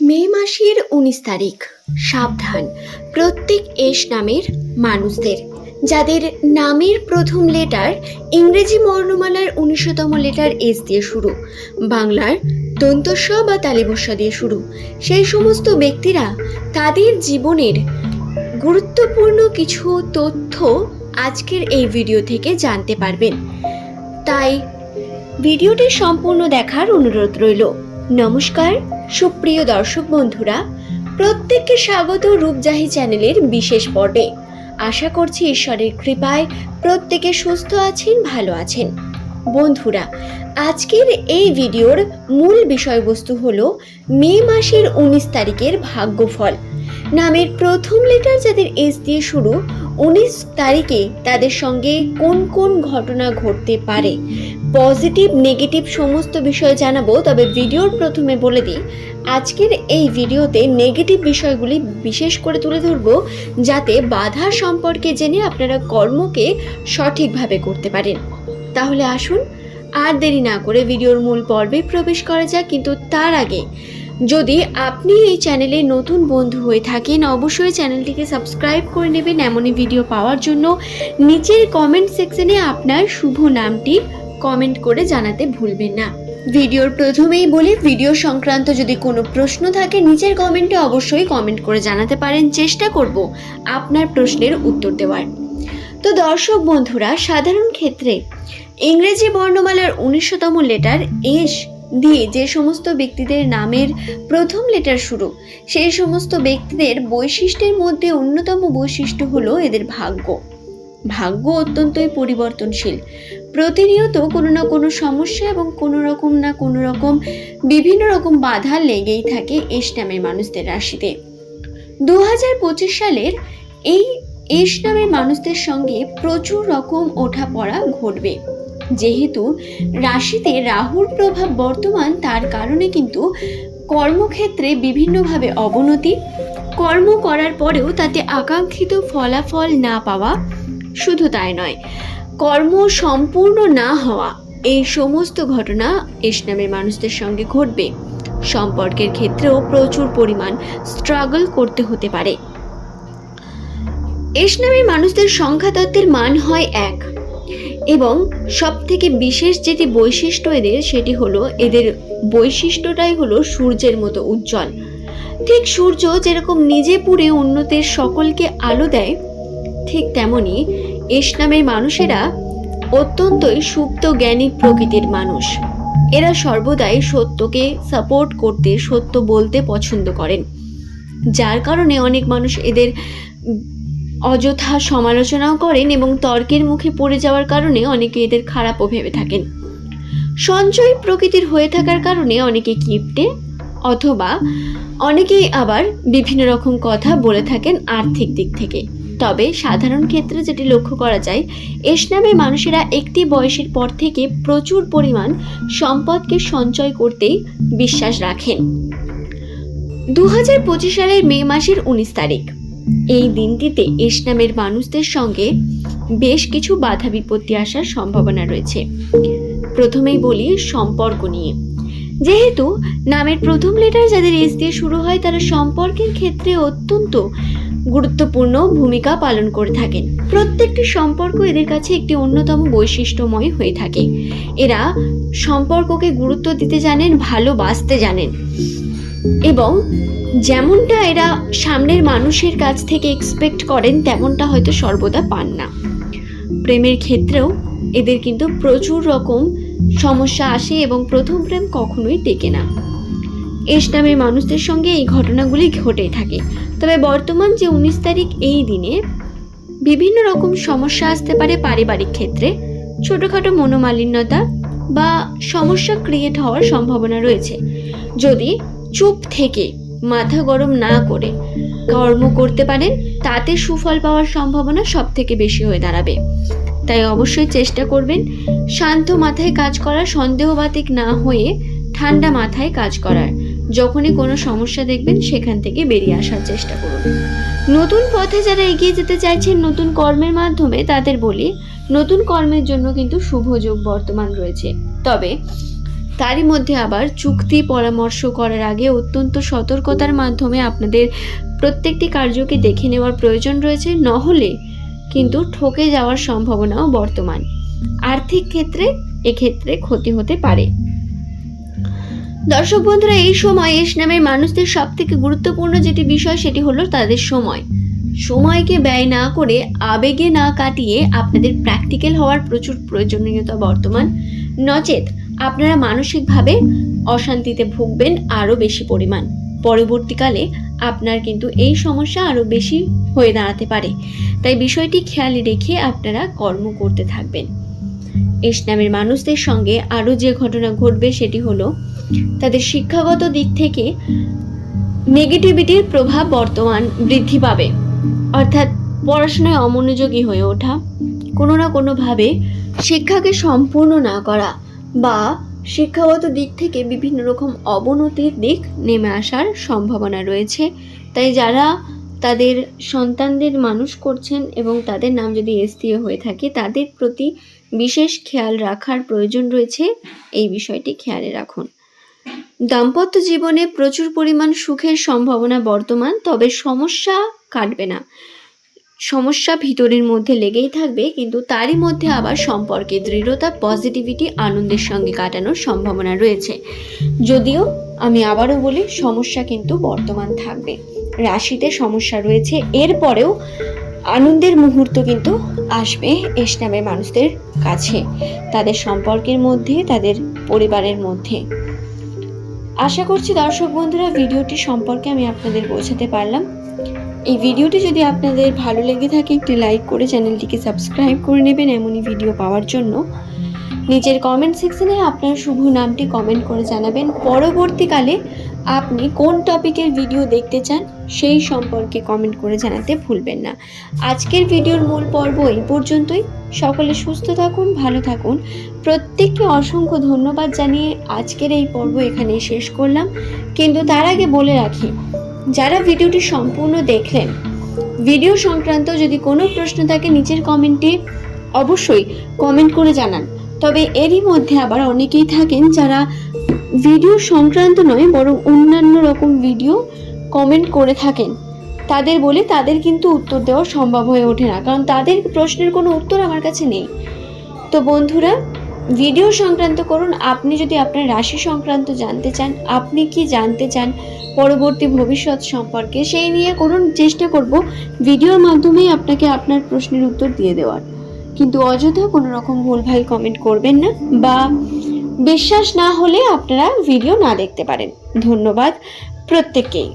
মে মাসের উনিশ তারিখ। সাবধান। প্রত্যেক এস নামের মানুষদের। যাদের নামের প্রথম লেটার ইংরেজি বর্ণমালার উনিশতম লেটার এস দিয়ে শুরু। বাংলার দন্তস্ব বা তালিবস্য দিয়ে শুরু। সেই সমস্ত ব্যক্তিরা তাদের জীবনের গুরুত্বপূর্ণ কিছু তথ্য আজকের এই ভিডিও থেকে জানতে পারবেন। তাই ভিডিওটি সম্পূর্ণ দেখার অনুরোধ রইল। নমস্কার। সুপ্রিয় দর্শক বন্ধুরা, প্রত্যেককে স্বাগত রূপজাহি চ্যানেলের বিশেষ পর্বে। আশা করছি ঈশ্বরের কৃপায় প্রত্যেকে সুস্থ আছেন, ভালো আছেন। বন্ধুরা, আজকের এই ভিডিওর মূল বিষয়বস্তু হল মে মাসের উনিশ তারিখের ভাগ্যফল। নামের প্রথম লেটার যাদের এস দিয়ে শুরু, উনিশ তারিখে তাদের সঙ্গে কোন কোন ঘটনা ঘটতে পারে? পজিটিভ, নেগেটিভ সমস্ত বিষয় জানাব, তবে ভিডিওর প্রথমে বলে দিই, আজকের এই ভিডিওতে নেগেটিভ বিষয়গুলি বিশেষ করে তুলে ধরব, যাতে বাধা সম্পর্কে জেনে আপনারা কর্মকে সঠিকভাবে করতে পারেন। তাহলে আসুন, আর দেরি না করে ভিডিওর মূল পর্বে প্রবেশ করা যাক, কিন্তু তার আগে, যদি আপনি এই চ্যানেলে নতুন বন্ধু হয়ে থাকেন, অবশ্যই চ্যানেলটিকে সাবস্ক্রাইব করে নেবেন, এমনই ভিডিও পাওয়ার জন্য। নিচের কমেন্ট সেকশনে আপনার শুভ নামটি কমেন্ট করে জানাতে ভুলবেন না। ভিডিওর প্রথমেই বলি ভিডিও সংক্রান্ত যদি কোনো প্রশ্ন থাকে, নিচের কমেন্টে অবশ্যই কমেন্ট করে জানাতে পারেন। চেষ্টা করব আপনার প্রশ্নের উত্তর দেওয়ার। তো দর্শক বন্ধুরা, সাধারণ ক্ষেত্রে ইংরেজি বর্ণমালার উনিশতম লেটার এস দিয়ে যে সমস্ত ব্যক্তিদের নামের প্রথম লেটার শুরু, সেই সমস্ত ব্যক্তিদের বৈশিষ্ট্যের মধ্যে অন্যতম বৈশিষ্ট্য হলো এদের ভাগ্য। ভাগ্য অত্যন্তই পরিবর্তনশীল। প্রতিনিয়ত কোনো না কোনো সমস্যা এবং কোনো রকম না কোনো রকম বিভিন্ন রকম বাধা লেগেই থাকে এস নামের মানুষদের রাশিতে। দু হাজার পঁচিশ সালের এই এস নামের মানুষদের সঙ্গে প্রচুর রকম ওঠাপড়া ঘটবে। যেহেতু রাশিতে রাহুর প্রভাব বর্তমান, তার কারণে কিন্তু কর্মক্ষেত্রে বিভিন্নভাবে অবনতি, কর্ম করার পরেও তাতে আকাঙ্ক্ষিত ফলাফল না পাওয়া শুধু তাই নয়। কর্ম সম্পূর্ণ না হওয়া, এই সমস্ত ঘটনা এস নামের মানুষদের সঙ্গে ঘটবে। সম্পর্কের ক্ষেত্রেও প্রচুর পরিমাণ স্ট্রাগল করতে হতে পারে। এস নামের মানুষদের সংখ্যাতত্ত্বের মান হয় এক এবং সব থেকে বিশেষ যেটি বৈশিষ্ট্য এদের, সেটি হলো এদের বৈশিষ্ট্যটাই হলো সূর্যের মতো উজ্জ্বল। ঠিক সূর্য যেরকম নিজে পুড়ে অন্যদের সকলকে আলো দেয়, ঠিক তেমনি এস নামের মানুষেরা অত্যন্তই সুপ্ত জ্ঞানী প্রকৃতির মানুষ। এরা সর্বদাই সত্যকে সাপোর্ট করতে, সত্য বলতে পছন্দ করেন। যার কারণে অনেক মানুষ এদের অযথা সমালোচনাও করেন এবং তর্কের মুখে পড়ে যাওয়ার কারণে অনেকে এদের খারাপও ভেবে থাকেন। সঞ্চয় প্রকৃতির হয়ে থাকার কারণে অনেকে কিপ্টে অথবা অনেকেই আবার বিভিন্ন রকম কথা বলে থাকেন আর্থিক দিক থেকে। তবে সাধারণ ক্ষেত্রে যেটি লক্ষ্য করা যায় এস নামের মানুষেরা একটি বয়সের পর থেকে প্রচুর পরিমাণ সম্পদকে সঞ্চয় করতেই বিশ্বাস রাখেন। দু হাজার পঁচিশ সালের মে মাসের উনিশ তারিখ। এই দিনটিতে এস নামের মানুষদের সঙ্গে বেশ কিছু বাধা বিপত্তি আসার সম্ভাবনা রয়েছে। প্রথমেই বলি সম্পর্ক নিয়ে। যেহেতু নামের প্রথম লেটার যাদের এস দিয়ে শুরু হয়, তারা সম্পর্কের ক্ষেত্রে অত্যন্ত গুরুত্বপূর্ণ ভূমিকা পালন করে থাকেন। প্রত্যেকটি সম্পর্ক এদের কাছে একটি অন্যতম বৈশিষ্ট্যময় হয়ে থাকে। এরা সম্পর্ককে গুরুত্ব দিতে জানেন, ভালোবাসতে জানেন এবং যেমনটা এরা সামনের মানুষের কাছ থেকে এক্সপেক্ট করেন, তেমনটা হয়তো সর্বদা পান না। প্রেমের ক্ষেত্রেও এদের কিন্তু প্রচুর রকম সমস্যা আসে এবং প্রথম প্রেম কখনোই টেকে না। এস নামের মানুষদের সঙ্গে এই ঘটনাগুলি ঘটে থাকে। তবে বর্তমান যে উনিশ তারিখ এই দিনে বিভিন্ন রকম সমস্যা আসতে পারে পারিবারিক ক্ষেত্রে। ছোটোখাটো মনোমালিন্যতা বা সমস্যা ক্রিয়েট হওয়ার সম্ভাবনা রয়েছে। যদি চুপ থেকে মাথা গরম না করে কর্ম করতে পারেন, তাতে সুফল পাওয়ার সম্ভাবনা সব থেকে বেশি হয়ে দাঁড়াবে। তাই অবশ্যই চেষ্টা করবেন শান্ত মাথায় কাজ করা, সন্দেহবাতিক না হয়ে ঠান্ডা মাথায় কাজ করার। যখনই কোনো সমস্যা দেখবেন, সেখান থেকে বেরিয়ে আসার চেষ্টা করুন। নতুন পথে যারা এগিয়ে যেতে চাইছেন নতুন কর্মের মাধ্যমে, তাদের বলি, নতুন কর্মের জন্য কিন্তু শুভ যোগ বর্তমান রয়েছে। তবে, তারই মধ্যে আবার চুক্তি পরামর্শ করার আগে অত্যন্ত সতর্কতার মাধ্যমে আপনাদের প্রত্যেকটি কার্যকে দেখে নেওয়ার প্রয়োজন রয়েছে, নহলে কিন্তু ঠকে যাওয়ার সম্ভাবনাও বর্তমান। আর্থিক ক্ষেত্রে এক্ষেত্রে ক্ষতি হতে পারে। দর্শক বন্ধুরা, এই সময় এস নামের মানুষদের সব থেকে গুরুত্বপূর্ণ যেটি বিষয় সেটি হলো তাদের সময়। সময়কে ব্যয় না করে, আবেগে না কাটিয়ে আপনাদের প্র্যাকটিক্যাল হওয়ার প্রচুর প্রয়োজনীয়তা বর্তমান। নচেত আপনারা মানসিকভাবে অশান্তিতে ভুগবেন আরও বেশি পরিমাণ। পরবর্তীকালে আপনার কিন্তু এই সমস্যা আরও বেশি হয়ে দাঁড়াতে পারে। তাই বিষয়টি খেয়াল রেখে আপনারা কর্ম করতে থাকবেন। এস নামের মানুষদের সঙ্গে আরও যে ঘটনা ঘটবে সেটি হলো তাদের শিক্ষাগত দিক থেকে নেগেটিভিটির প্রভাব বর্তমান বৃদ্ধি পাবে। অর্থাৎ পড়াশোনায় অমনোযোগী হয়ে ওঠা, কোনো না কোনোভাবে শিক্ষাকে সম্পূর্ণ না করা বা শিক্ষাগত দিক থেকে বিভিন্ন রকম অবনতির দিক নেমে আসার সম্ভাবনা রয়েছে। তাই যারা তাদের সন্তানদের মানুষ করছেন এবং তাদের নাম যদি এস হয়ে থাকে, তাদের প্রতি বিশেষ খেয়াল রাখার প্রয়োজন রয়েছে। এই বিষয়টি খেয়ালে রাখুন। দাম্পত্য জীবনে প্রচুর পরিমাণ সুখের সম্ভাবনা বর্তমান, তবে সমস্যা কাটবে না। সমস্যা ভিতরের মধ্যে লেগেই থাকবে, কিন্তু তারই মধ্যে আবার সম্পর্কে দৃঢ়তা পজিটিভিটি আনন্দের সঙ্গে কাটানোর সম্ভাবনা রয়েছে। যদিও আমি আবারও বলি, সমস্যা কিন্তু বর্তমান থাকবে। রাশিতে সমস্যা রয়েছে, এরপরেও আনন্দের মুহূর্ত কিন্তু আসবে এস নামের মানুষদের কাছে, তাদের সম্পর্কের মধ্যে, তাদের পরিবারের মধ্যে। আশা করছি দর্শক বন্ধুরা ভিডিওটি সম্পর্কে আমি আপনাদের বোঝাতে পারলাম। এই ভিডিওটি যদি আপনাদের ভালো লেগে থাকে, একটি লাইক করে চ্যানেলটিকে সাবস্ক্রাইব করে নেবেন এমনই ভিডিও পাওয়ার জন্য। নিচের কমেন্ট সেকশনে আপনার শুভ নামটি কমেন্ট করে জানাবেন। পরবর্তীকালে আপনি কোন টপিকের ভিডিও দেখতে চান, সেই সম্পর্কে কমেন্ট করে জানাতে ভুলবেন না। আজকের ভিডিওর মূল পর্ব এই পর্যন্তই। সকলে সুস্থ থাকুন, ভালো থাকুন। প্রত্যেককে অসংখ্য ধন্যবাদ জানিয়ে আজকের এই পর্ব এখানে শেষ করলাম। কিন্তু তার আগে বলে রাখি, যারা ভিডিওটি সম্পূর্ণ দেখলেন ভিডিও সংক্রান্ত যদি কোনো প্রশ্ন থাকে, নিচের কমেন্টে অবশ্যই কমেন্ট করে জানান। তবে এরই মধ্যে আবার অনেকেই থাকেন যারা ভিডিও সংক্রান্ত নয়, বরং অন্যান্য রকম ভিডিও কমেন্ট করে থাকেন। তাদের বলে তাদের কিন্তু উত্তর দেওয়া সম্ভব হয়ে ওঠে না, কারণ তাদের প্রশ্নের কোনো উত্তর আমার কাছে নেই। তো বন্ধুরা, ভিডিও সংক্রান্ত করুন। আপনি যদি আপনার রাশি সংক্রান্ত জানতে চান, আপনি কি জানতে চান পরবর্তী ভবিষ্যৎ সম্পর্কে, সেই নিয়ে করুন, চেষ্টা করব ভিডিওর মাধ্যমেই আপনাকে আপনার প্রশ্নের উত্তর দিয়ে দেওয়ার। কিন্তু অযথা কোনো রকম ভুলভাল কমেন্ট করবেন না বা বিশ্বাস না হলে আপনারা ভিডিও না দেখতে পারেন। ধন্যবাদ প্রত্যেককেই।